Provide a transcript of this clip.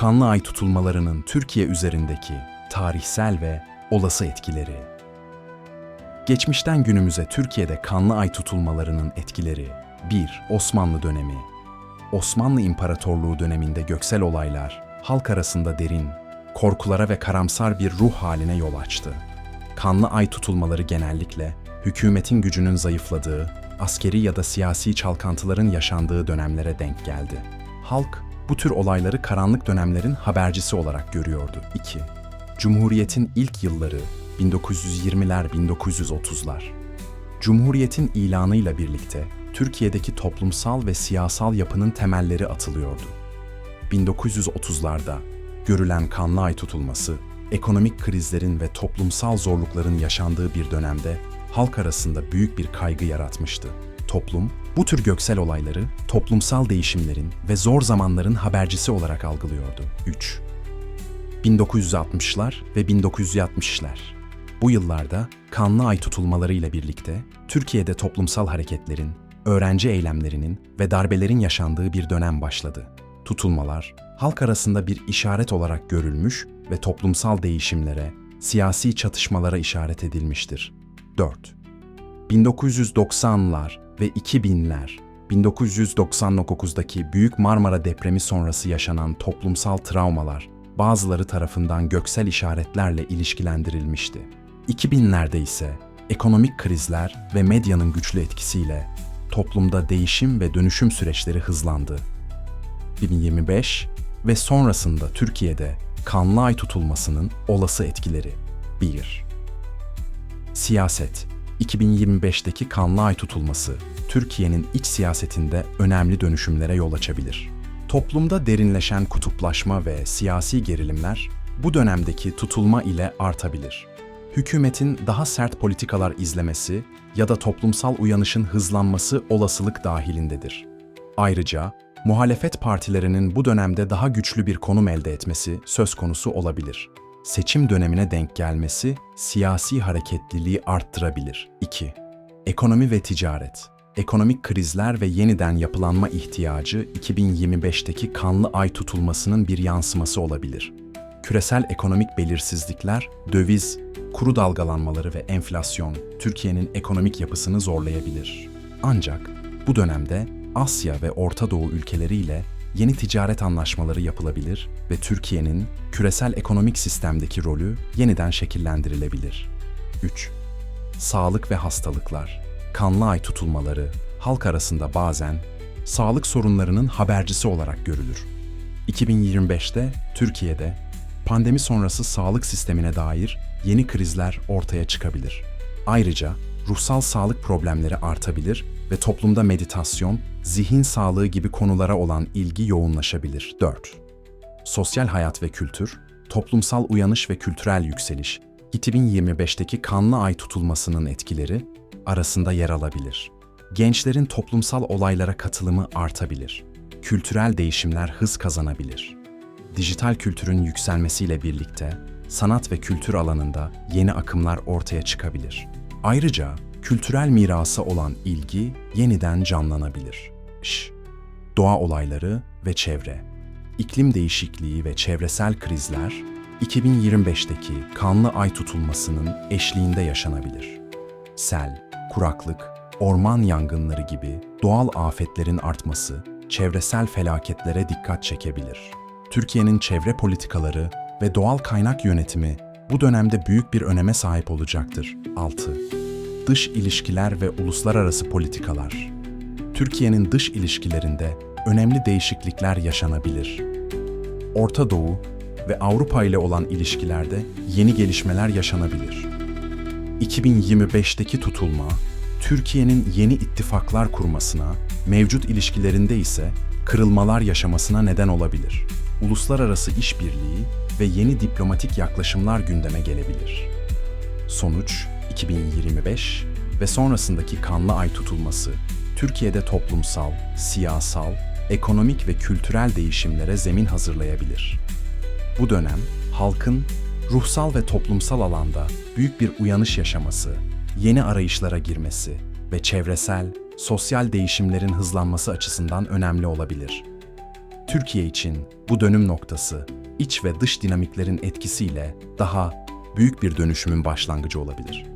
kanlı ay tutulmalarının Türkiye üzerindeki tarihsel ve olası etkileri. Geçmişten günümüze Türkiye'de kanlı ay tutulmalarının etkileri 1. Osmanlı dönemi Osmanlı İmparatorluğu döneminde göksel olaylar halk arasında derin, korkulara ve karamsar bir ruh haline yol açtı. Kanlı ay tutulmaları genellikle hükümetin gücünün zayıfladığı, askeri ya da siyasi çalkantıların yaşandığı dönemlere denk geldi. Halk bu tür olayları karanlık dönemlerin habercisi olarak görüyordu. 2. Cumhuriyetin ilk yılları 1920'ler 1930'lar. Cumhuriyetin ilanıyla birlikte Türkiye'deki toplumsal ve siyasal yapının temelleri atılıyordu. 1930'larda görülen kanlı ay tutulması, ekonomik krizlerin ve toplumsal zorlukların yaşandığı bir dönemde halk arasında büyük bir kaygı yaratmıştı. Toplum, bu tür göksel olayları toplumsal değişimlerin ve zor zamanların habercisi olarak algılıyordu. 3. 1960'lar ve 1970'ler. Bu yıllarda kanlı ay tutulmalarıyla birlikte Türkiye'de toplumsal hareketlerin, öğrenci eylemlerinin ve darbelerin yaşandığı bir dönem başladı. Tutulmalar, halk arasında bir işaret olarak görülmüş ve toplumsal değişimlere, siyasi çatışmalara işaret edilmiştir. 4. 1990'lar ve 2000'ler 1999'daki Büyük Marmara depremi sonrası yaşanan toplumsal travmalar bazıları tarafından göksel işaretlerle ilişkilendirilmişti. 2000'lerde ise ekonomik krizler ve medyanın güçlü etkisiyle toplumda değişim ve dönüşüm süreçleri hızlandı. 2025 ve sonrasında Türkiye'de kanlı ay tutulmasının olası etkileri 1. Siyaset 2025'teki kanlı ay tutulması Türkiye'nin iç siyasetinde önemli dönüşümlere yol açabilir. Toplumda derinleşen kutuplaşma ve siyasi gerilimler bu dönemdeki tutulma ile artabilir. Hükümetin daha sert politikalar izlemesi ya da toplumsal uyanışın hızlanması olasılık dahilindedir. Ayrıca muhalefet partilerinin bu dönemde daha güçlü bir konum elde etmesi söz konusu olabilir. Seçim dönemine denk gelmesi siyasi hareketliliği arttırabilir. 2. Ekonomi ve ticaret. Ekonomik krizler ve yeniden yapılanma ihtiyacı 2025'teki kanlı ay tutulmasının bir yansıması olabilir. Küresel ekonomik belirsizlikler, döviz, kuru dalgalanmaları ve enflasyon Türkiye'nin ekonomik yapısını zorlayabilir. Ancak bu dönemde Asya ve Orta Doğu ülkeleriyle yeni ticaret anlaşmaları yapılabilir ve Türkiye'nin küresel ekonomik sistemdeki rolü yeniden şekillendirilebilir. 3. Sağlık ve hastalıklar. Kanlı ay tutulmaları halk arasında bazen sağlık sorunlarının habercisi olarak görülür. 2025'te Türkiye'de pandemi sonrası sağlık sistemine dair yeni krizler ortaya çıkabilir. Ayrıca ruhsal sağlık problemleri artabilir ve toplumda meditasyon, zihin sağlığı gibi konulara olan ilgi yoğunlaşabilir. 4. Sosyal hayat ve kültür, toplumsal uyanış ve kültürel yükseliş, 2025'teki kanlı ay tutulmasının etkileri arasında yer alabilir. Gençlerin toplumsal olaylara katılımı artabilir. Kültürel değişimler hız kazanabilir. Dijital kültürün yükselmesiyle birlikte sanat ve kültür alanında yeni akımlar ortaya çıkabilir. Ayrıca kültürel mirasa olan ilgi yeniden canlanabilir. Ş. Doğa olayları ve çevre. İklim değişikliği ve çevresel krizler 2025'teki kanlı ay tutulmasının eşliğinde yaşanabilir. Sel, kuraklık, orman yangınları gibi doğal afetlerin artması çevresel felaketlere dikkat çekebilir. Türkiye'nin çevre politikaları ve doğal kaynak yönetimi bu dönemde büyük bir öneme sahip olacaktır. 6. Dış ilişkiler ve uluslararası politikalar. Türkiye'nin dış ilişkilerinde önemli değişiklikler yaşanabilir. Orta Doğu ve Avrupa ile olan ilişkilerde yeni gelişmeler yaşanabilir. 2025'teki tutulma, Türkiye'nin yeni ittifaklar kurmasına, mevcut ilişkilerinde ise kırılmalar yaşamasına neden olabilir. Uluslararası işbirliği ve yeni diplomatik yaklaşımlar gündeme gelebilir. Sonuç 2025 ve sonrasındaki kanlı ay tutulması Türkiye'de toplumsal, siyasal, ekonomik ve kültürel değişimlere zemin hazırlayabilir. Bu dönem halkın ruhsal ve toplumsal alanda büyük bir uyanış yaşaması, yeni arayışlara girmesi ve çevresel, sosyal değişimlerin hızlanması açısından önemli olabilir. Türkiye için bu dönüm noktası iç ve dış dinamiklerin etkisiyle daha büyük bir dönüşümün başlangıcı olabilir.